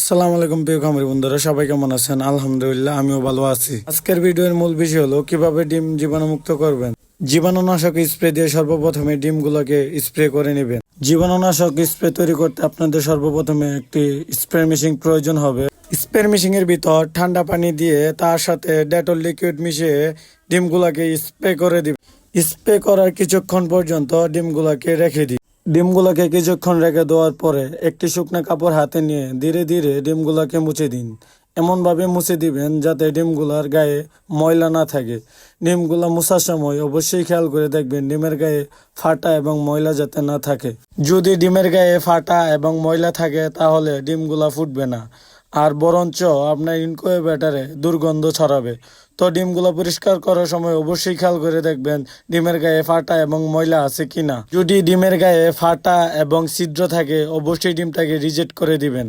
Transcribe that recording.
আসসালামু আলাইকুম প্রিয় খামারি বন্ধুরা, সবাই কেমন আছেন? আলহামদুলিল্লাহ, আমিও ভালো আছি। আজকের ভিডিওর মূল বিষয় হলো, কীভাবে ডিম জীবাণুমুক্ত করবেন? জীবাণুনাশক স্প্রে দিয়ে সর্বপ্রথমে ডিমগুলোকে স্প্রে করে নেবেন। জীবাণুনাশক স্প্রে তৈরি করতে আপনাদের সর্বপ্রথমে একটি স্প্রে মেশিন প্রয়োজন হবে। স্প্রে মেশিন এর ভিতর ঠান্ডা পানি দিয়ে তার সাথে ডেটল লিকুইড মিশিয়ে ডিমগুলোকে স্প্রে করে দিবেন। স্প্রে করার কিছুক্ষণ পর্যন্ত ডিমগুলোকে রেখে দিন ডিমগুলোকে কিছুক্ষণ রেখে দেওয়ার পরে একটি শুকনো কাপড় হাতে নিয়ে ধীরে ধীরে ডিমগুলোকে মুছে দিন। এমনভাবে মুছে দিবেন যাতে ডিমগুলার গায়ে ময়লা না থাকে। ডিমগুলো মুছার সময় অবশ্যই খেয়াল করে দেখবেন ডিমের গায়ে ফাটা এবং ময়লা যাতে না থাকে। যদি ডিমের গায়ে ফাটা এবং ময়লা থাকে তাহলে ডিমগুলা ফুটবে না। আর বরঞ্চ আপনার ইনকোয়েবেটারে দুর্গন্ধ ছড়াবে। তো ডিমগুলো পরিষ্কার করার সময় অবশ্যই খেয়াল করে দেখবেন ডিমের গায়ে ফাটা এবং ময়লা আছে কিনা। যদি ডিমের গায়ে ফাটা এবং ছিদ্র থাকে, অবশ্যই ডিমটাকে রিজেক্ট করে দিবেন।